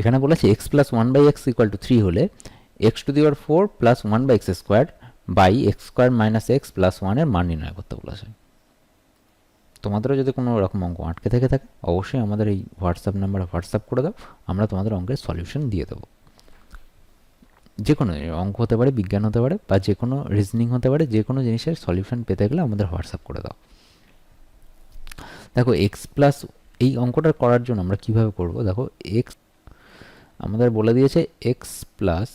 এখানে বলেছে x plus one by x equal to three হলে x to the power four plus one by x square by x square minus x plus ওয়ানের মান নির্ণয় করতে বলেছে। তোমাদেরও যদি কোনো রকম অঙ্ক আটকে থেকে থাকে, অবশ্যই আমাদের এই হোয়াটসঅ্যাপ নাম্বারে হোয়াটসঅ্যাপ করে দাও, আমরা তোমাদের অঙ্কের সলিউশন দিয়ে দেবো। যে কোনো অঙ্ক হতে পারে, বিজ্ঞান হতে পারে, বা যে কোনো রিজনিং হতে পারে, যে কোনো জিনিসের সলিউশন পেতে গেলে আমাদের হোয়াটসঅ্যাপ করে দাও। দেখো এক্স প্লাস এই অঙ্কটা করার জন্য আমরা কীভাবে করব? দেখো এক্স আমাদের বলে দিয়েছে x plus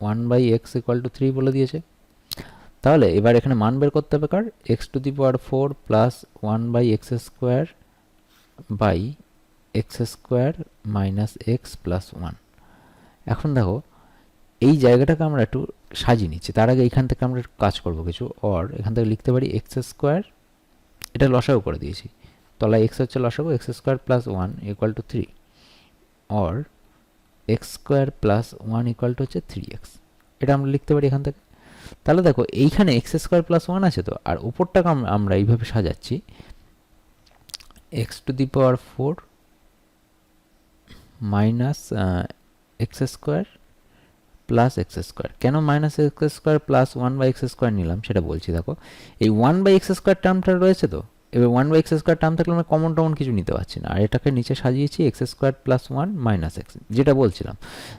one by x equal to three বলে দিয়েছে। তাহলে এবার এখানে মান বের করতে হবে কার? X to the power four plus one by x square by x square minus x plus one এখন দেখো, এই জায়গাটাকে আমরা একটু সাজিয়ে নিচ্ছি। তার আগে এখান থেকে আমরা কাজ করব কিছু। অর এখান থেকে লিখতে পারি এক্স স্কোয়ার এটা লসাগু করে দিয়েছি। তলায় এক্স হচ্ছে লসাগু x square plus one equal to three or x square plus one equal to হচ্ছে থ্রি এক্স। এটা আমরা লিখতে পারি এখান থেকে। তাহলে দেখো, এইখানে এক্স স্কোয়ার প্লাস ওয়ান আছে তো, আর উপরটাকে আম- আমরা এইভাবে সাজাচ্ছি। X to the power four minus x square plus x square. কেন minus x square plus one by x square নিলাম? সেটা বলছি, দেখো। এই ওয়ান বাই এক্স স্কোয়ার টার্মটা রয়েছে তো এবার one by x square term থাকলে আমরা কমন টমন কিছু নিতে পারছি না। আর এটাকে নিচে সাজিয়েছি x square plus one minus x যেটা বলছিলাম।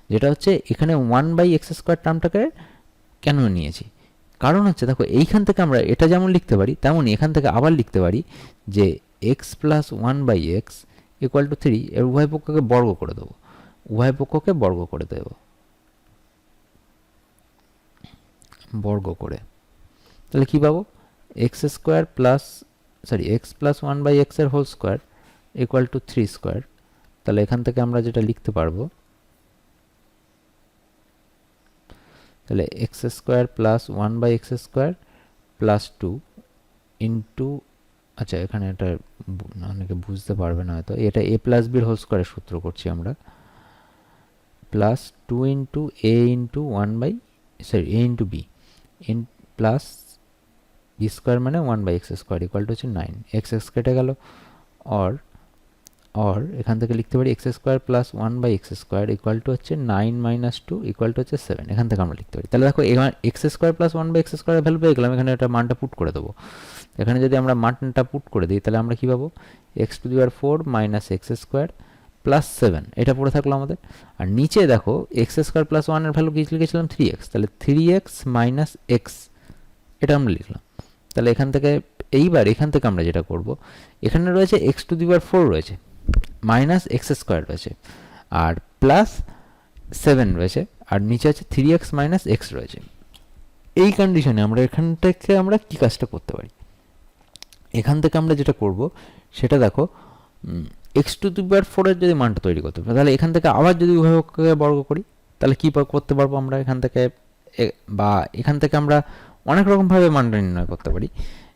যেটা হচ্ছে এখানে ওয়ান বাই এক্স স্কোয়ার টার্মটাকে কেন নিয়েছি? কারণ হচ্ছে, দেখো, এইখান থেকে আমরা এটা যেমন লিখতে পারি, তেমনই এখান থেকে আবার লিখতে পারি যে x plus one by x equal to three এর উভয় পক্ষকে বর্গ করে দেবো। উভয় পক্ষকে বর্গ করে দেবো। বর্গ করে। তাহলে কী পাবো? X square plus sorry x plus one by এক্সের whole square equal to three square তাহলে এখান থেকে আমরা যেটা লিখতে পারব, তাহলে x square plus one by x square plus two into আচ্ছা এখানে এটা অনেকে বুঝতে পারবে না হয়তো, এটা এ প্লাস বির হোল স্কোয়ারের সূত্র করছি আমরা plus two into a into one by sorry a into b in plus b square মানে one by x square equal to হচ্ছে নাইন এক্স এক্স কেটে গেল অর অর এখান থেকে লিখতে পারি x square plus one by x square equal to হচ্ছে nine minus two equal to হচ্ছে সেভেন এখান থেকে আমরা লিখতে পারি। তাহলে দেখো এখানে x square plus one by x স্কোয়ারের ভ্যালু পেয়ে গেলাম, এখানে এটা মানটা পুট করে দেবো। এখানে যদি আমরা মানটা পুট করে দিই, তাহলে আমরা কী পাবো? X to the power four minus x square plus seven এটা পড়ে থাকল আমাদের। আর নিচে দেখো এক্স স্কোয়ার প্লাস ওয়ানের ভ্যালু কি লিখেছিলাম? থ্রি এক্স তাহলে থ্রি এক্স মাইনাস এক্স এটা আমরা লিখলাম। তাহলে এখান থেকে, এইবার এখান থেকে আমরা যেটা করব, এখানে রয়েছে x to the power four রয়েছে মাইনাস এক্স স্কোয়ার রয়েছে, আর প্লাস সেভেন রয়েছে, আর নিচে আছে থ্রি এক্স মাইনাস এক্স রয়েছে। এই কন্ডিশনে আমরা এখান থেকে আমরা কী কাজটা করতে পারি? এখান থেকে আমরা যেটা করব, সেটা দেখো এক্স টু দি পাওয়ার ফোরের যদি মানটা তৈরি করতে পারি, তাহলে এখান থেকে আবার যদি উভয়পক্ষকে বর্গ করি, তাহলে কী করতে পারব আমরা এখান থেকে? বা এখান থেকে আমরা অনেক রকমভাবে মানটা নির্ণয় করতে পারি।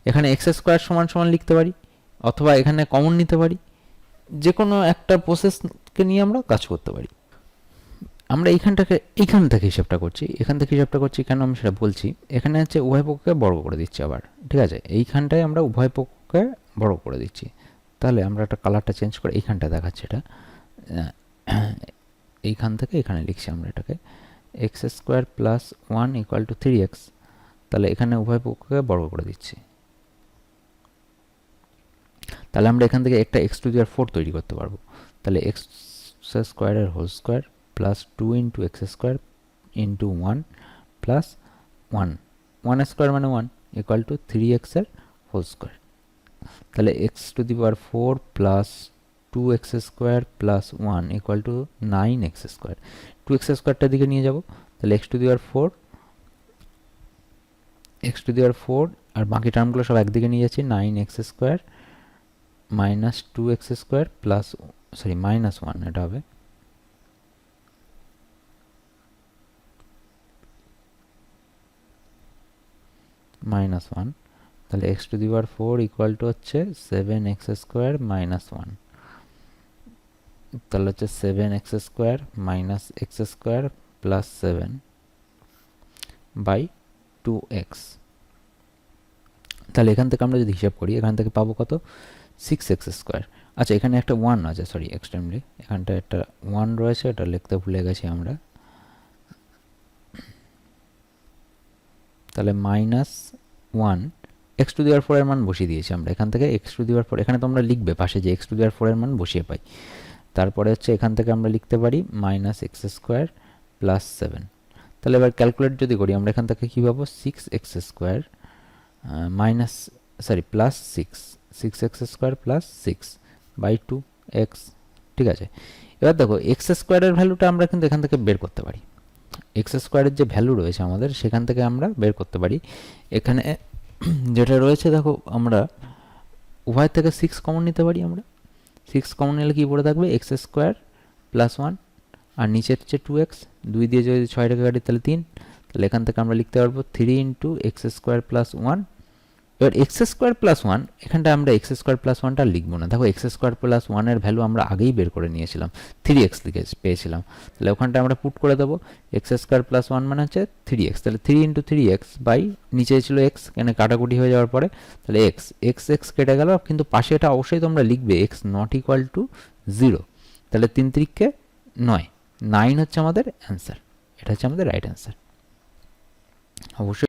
এখানে এক্স স্কোয়ার সমান সমান লিখতে পারি, অথবা এখানে কমন নিতে পারি। যে কোনো একটা প্রসেসকে নিয়ে আমরা কাজ করতে পারি। আমরা এইখানটাকে, এইখান থেকে হিসাবটা করছি। এখান থেকে হিসাবটা করছি কেন আমি সেটা বলছি। এখানে হচ্ছে উভয় পক্ষকে বর্গ করে দিচ্ছি আবার, ঠিক আছে? এইখানটায় আমরা উভয় পক্ষকে বর্গ করে দিচ্ছি। তাহলে আমরা একটা কালারটা চেঞ্জ করে এইখানটা দেখাচ্ছি এটা। এইখান থেকে এখানে লিখছি আমরা এটাকে। X square plus one equal to three x তাহলে এখানে উভয় পক্ষকে বর্গ করে দিচ্ছি। তাহলে আমরা এখান থেকে একটা এক্স টু দি ফোর তৈরি করতে পারব। তাহলে এক্স স্কোয়ারের whole square plus two into x square into one plus one one square মানে ওয়ান ইকুয়াল টু থ্রি এক্সের হোল স্কোয়ার তাহলে x to the power four plus two x square plus one equal to nine x square two x স্কোয়ারটার দিকে নিয়ে যাব। তাহলে x to the power four x to the power four আর বাকি টার্মগুলো সব একদিকে নিয়ে যাচ্ছি nine x square minus two x square plus sorry minus one এটা হবে। মাইনাস ওয়ান তাহলে x to the power four equal to হচ্ছে seven x square minus one তাহলে হচ্ছে seven x square minus x square plus seven by two x তাহলে এখান থেকে আমরা যদি হিসাব করি, এখান থেকে পাবো কত? সিক্স এক্স স্কোয়ার আচ্ছা এখানে একটা ওয়ান আছে সরি এক্সট্রিমলি এখানটা একটা ওয়ান রয়েছে, এটা লিখতে ভুলে গেছি আমরা। তাহলে মাইনাস ওয়ান এক্স টু দেওয়ার ফোরের মান বসিয়ে দিয়েছি আমরা। এখান থেকে এক্স টু দেওয়ার ফোর এখানে তোমরা লিখবে পাশে যে এক্স টু দেওয়ার ফোরের মান বসিয়ে পাই। তারপরে হচ্ছে এখান থেকে আমরা লিখতে পারি minus x square plus seven তাহলে এবার ক্যালকুলেট যদি করি, আমরা এখান থেকে কী পাবো? Six x square minus sorry plus six six x square plus six by two x ঠিক আছে? এবার দেখো এক্স স্কোয়ারের ভ্যালুটা আমরা কিন্তু এখান থেকে বের করতে পারি। এক্স স্কোয়ারের যে ভ্যালু রয়েছে আমাদের, সেখান থেকে আমরা বের করতে পারি। এখানে যেটা রয়েছে, দেখো, আমরা উভয় থেকে সিক্স কমন নিতে পারি আমরা। সিক্স কমন নিলে কী পড়ে থাকবে? এক্স স্কোয়ার প্লাস ওয়ান আর নিচের হচ্ছে টু এক্স দুই দিয়ে যদি ছয়টাকে কাটি, তাহলে তিন। তাহলে এখান থেকে আমরা লিখতে পারব three into x square plus one এবার এক্স স্কোয়ার প্লাস ওয়ান এখানটা আমরা এক্স স্কোয়ার প্লাস ওয়ানটা লিখব না। দেখো এক্স স্কোয়ার প্লাস ওয়ানের ভ্যালু আমরা আগেই বের করে নিয়েছিলাম। থ্রি এক্স লিখে পেয়েছিলাম। তাহলে ওখানটা আমরা পুট করে দেবো। এক্স স্কোয়ার প্লাস ওয়ান মানে হচ্ছে থ্রি এক্স তাহলে three into three x by নিচে ছিল এক্স এখানে কাটাকুটি হয়ে যাওয়ার পরে তাহলে এক্স এক্স এক্স কেটে গেল। কিন্তু পাশে এটা অবশ্যই তোমরা লিখবে x not equal to zero তাহলে তিন তিরিককে নয়। নাইন হচ্ছে আমাদের অ্যান্সার এটা হচ্ছে আমাদের রাইট অ্যান্সার অবশ্যই